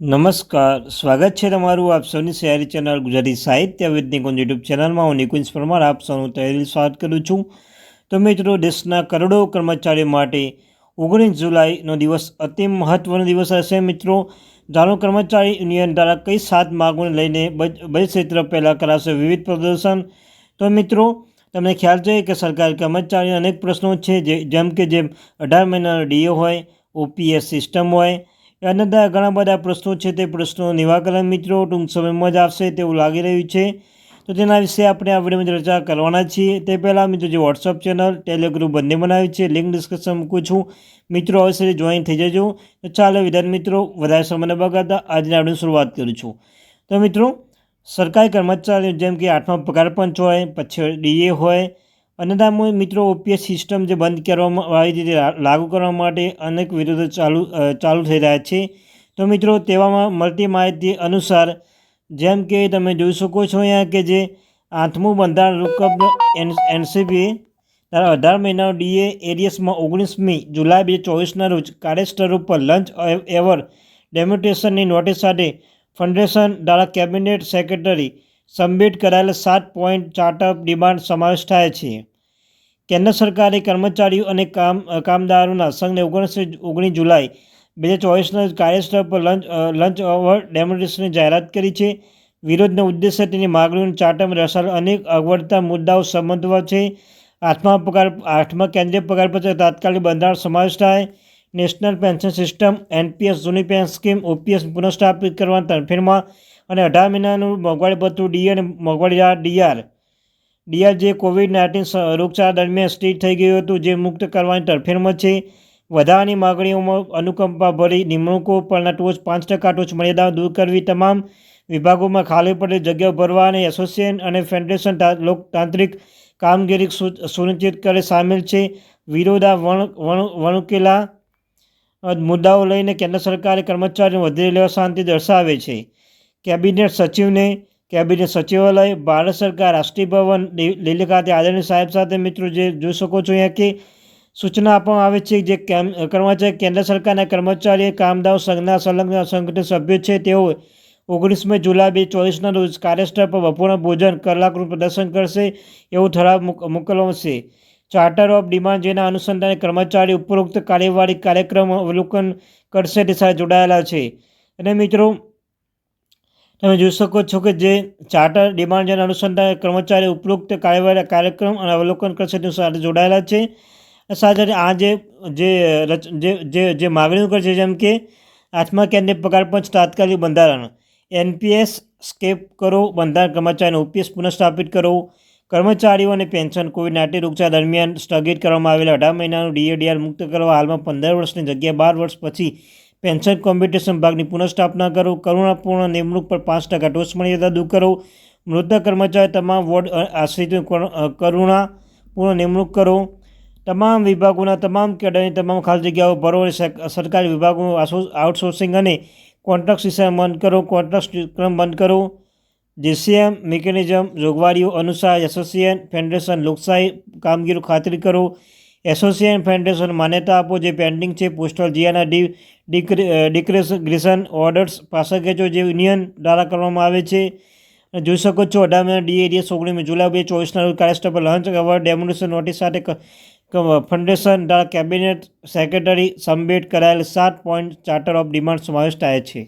નમસ્કાર, સ્વાગત છે તમારું આપ સૌની શહેરી ચેનલ ગુજરાતી સાહિત્ય વિદ નિકુંજ યુટ્યુબ ચેનલમાં. હું નિકુંજ પરમાર, આપ સૌનું તહેરીલ સ્વાગત કરું છું. તો મિત્રો, દેશના કરોડો કર્મચારીઓ માટે ઓગણીસ જુલાઈનો દિવસ અતિ મહત્ત્વનો દિવસ હશે મિત્રો. જાણો, કર્મચારી યુનિયન દ્વારા કઈ સાત માગોને લઈને બજેટ ક્ષેત્ર પહેલાં કરાશે વિવિધ પ્રદર્શન? તો મિત્રો, તમને ખ્યાલ છે કે સરકારી કર્મચારીઓ અનેક પ્રશ્નો છે. જેમ કે, જેમ અઢાર મહિનાનો ડીઓ હોય, ઓપીએસ સિસ્ટમ હોય અને ઘણા બધા પ્રશ્નો છે તે પ્રશ્નો નિવાકરણ મિત્રો, ટૂંક સમયમાં જ આવશે તેવું લાગી રહ્યું છે. તો તેના વિશે આપણે આ વિડીયોમાં ચર્ચા કરવાના છીએ. તે પહેલાં મિત્રો જે વોટ્સઅપ ચેનલ ટેલિગ્રુપ બંને બનાવ્યું છે લિંક ડિસ્કશન મૂકું છું. મિત્રો અવશ્ય જોઈન થઈ જજો. તો ચાલો વિધાન મિત્રો, વધારે સમયને બગાડતા આજની આપણે શરૂઆત કરું છું. તો મિત્રો, સરકારી કર્મચારીઓ જેમ કે આઠમા પગાર પંચ હોય પછી ડીએ હોય અને મિત્રો ઓપીએસ સિસ્ટમ જે બંધ કરવામાં આવી રીતે લાગુ કરવા માટે અનેક વિરોધો ચાલુ ચાલુ થઈ રહ્યા છે. તો મિત્રો, તેવામાં મળતી માહિતી અનુસાર, જેમ કે તમે જોઈ શકો છો અહીંયા કે જે આઠમું બંધારણ લુકઅપ એનસીપી તારા અઢાર મહિનાનો ડીએ એરિયસમાં ઓગણીસમી જુલાઈ બે ચોવીસના રોજ કાર્યસ્થળ ઉપર લંચ એવર ડેમોન્સ્ટ્રેશનની નોટિસ સાથે ફાઉન્ડેશન દ્વારા કેબિનેટ સેક્રેટરી સબમિટ કરાયેલા સાત પોઈન્ટ ચાર્ટઅપ ડિમાન્ડ સમાવેશ થાય છે. કેન્દ્ર સરકારે કર્મચારીઓ અને કામ કામદારોના સંઘને ઓગણીસ ઓગણીસ જુલાઈ બે હજાર ચોવીસના કાર્યસ્થળ પર લંચ લંચ અવર ડેમોન્સ્ટ્રેશનની જાહેરાત કરી છે. વિરોધનો ઉદ્દેશ્ય તેની માગણીઓનું ચાર્ટરમાં રસાયેલ અનેક અગવડતા મુદ્દાઓ સંબંધવા છે. આઠમા પગાર, આઠમા કેન્દ્રીય પગાર પત્ર તાત્કાલિક બંધારણ સમાવેશ થાય. નેશનલ પેન્શન સિસ્ટમ, એનપીએસ, જૂની પેન્શન સ્કીમ, ઓપીએસ પુનઃસ્થાપિત કરવાના તરફેણમાં અને અઢાર મહિનાનું મોંઘવારી ભથ્થું ડી અને મોંઘવારી ડીઆર ડીઆર જે કોવિડ નાઇન્ટીન રોગચાળા દરમિયાન સ્થિર થઈ ગયું હતું, જે મુક્ત કરવાની તરફેણમાં છે. વધારાની માગણીઓમાં અનુકંપા ભરી નિમણૂકો પરના ટોચ પાંચ ટકા ટોચ મર્યાદાઓ દૂર કરવી તમામ વિભાગોમાં ખાલી પડેલી જગ્યાઓ ભરવા અને એસોસિએશન અને ફેડરેશન લોકતાંત્રિક કામગીરી સુનિશ્ચિત કરે સામેલ છે. વિરોધા વણ, વણુકેલા મુદ્દાઓ લઈને કેન્દ્ર સરકારે કર્મચારીઓને વધેલી લેવા શાંતિ દર્શાવે છે. કેબિનેટ સચિવને કેબિનેટ સચિવાલય, ભારત સરકાર રાષ્ટ્રીય ભવન દિલ્હી ખાતે આદરણીય સાહેબ સાથે મિત્રો જે જોઈ શકો છો અહીંયા કે સૂચના આપવામાં આવે છે જે કર્મચારી, કેન્દ્ર સરકારના કર્મચારી કામદારો, સંઘના સંલગ્ન સંગઠિત સભ્યો છે. તેઓ ઓગણીસમી જુલાઈ બે ચોવીસના રોજ કાર્યસ્થળ પર બપોરના ભોજન કલાકનું પ્રદર્શન કરશે એવું ઠરાવ મોકલવાશે ચાર્ટર ઓફ ડિમાન્ડ જેના અનુસંધાને કર્મચારી ઉપરોક્ત કાર્યવાહી કાર્યક્રમ અવલોકન કરશે તે સાથે જોડાયેલા છે. અને મિત્રો તમે જોઈ શકો છો કે જે ચાર્ટર ડિમાન્ડ જેના અનુસંધાને કર્મચારી ઉપરોક્ત કાર્યવાહી કાર્યક્રમ અને અવલોકન કરશે તેની સાથે જોડાયેલા છે. સાથે આ જે જે જે માગણીઓ કરશે જેમ કે આઠમા કેન્દ્રીય પગાર પંચ તાત્કાલિક બંધારણ, એનપીએસ સ્કેપ કરો, બંધારણ કર્મચારીને ઓપીએસ પુનઃસ્થાપિત કરો કર્મચારીઓને પેન્શન કોવિડ નાઇન્ટીન રોગચાળા દરમિયાન સ્થગિત કરવામાં આવેલા અઢાર મહિનાનું ડીએડીઆર મુક્ત કરવા હાલમાં પંદર વર્ષની જગ્યાએ બાર વર્ષ પછી પેન્શન કોમ્પિટિશન ભાગની પુનઃસ્થાપના કરો, કરુણાપૂર્ણ નિમણૂક પર પાંચ ટકા ટોચ મર્યાદા દૂર કરો, મૃતક કર્મચારી તમામ વોર્ડ આશ્રિત કરુણાપૂર્ણ નિમણૂક કરો, તમામ વિભાગોના તમામ કેડરની તમામ ખાસ જગ્યાઓ ભરો અને સરકારી વિભાગો આઉટસોર્સિંગ અને કોન્ટ્રાક્ટ સિસ્ટમ બંધ કરો, કોન્ટ્રાક્ટ ક્રમ બંધ કરો, જીસીએમ મિકેનિઝમ જોગવાડીઓ અનુસાર એસોસિએશન, ફેડરેશન, લોકશાહી કામગીરી ખાતરી કરો એસોસિએશન ફેડરેશન માન્યતા આપો જે પેન્ડિંગ છે. પોસ્ટલ જીઆના ડી ડિક્રેશન ઓર્ડર્સ પાછા ખેંચો જે યુનિયન દ્વારા કરવામાં આવે છે. જોઈ શકો છો અઢારમી ડી એરિયા ઓગણીસ જુલાઈ બે ચોવીસના રોજ કાર્યસ્થળ લંચ અવર ડેમોન્સ્ટ્રેશન નોટિસ સાથે ફાઉન્ડેશન દ્વારા કેબિનેટ સેક્રેટરી સબમિટ કરાયેલ સાત પોઈન્ટ ચાર્ટર ઓફ ડિમાન્ડ સમાવેશ થાય છે.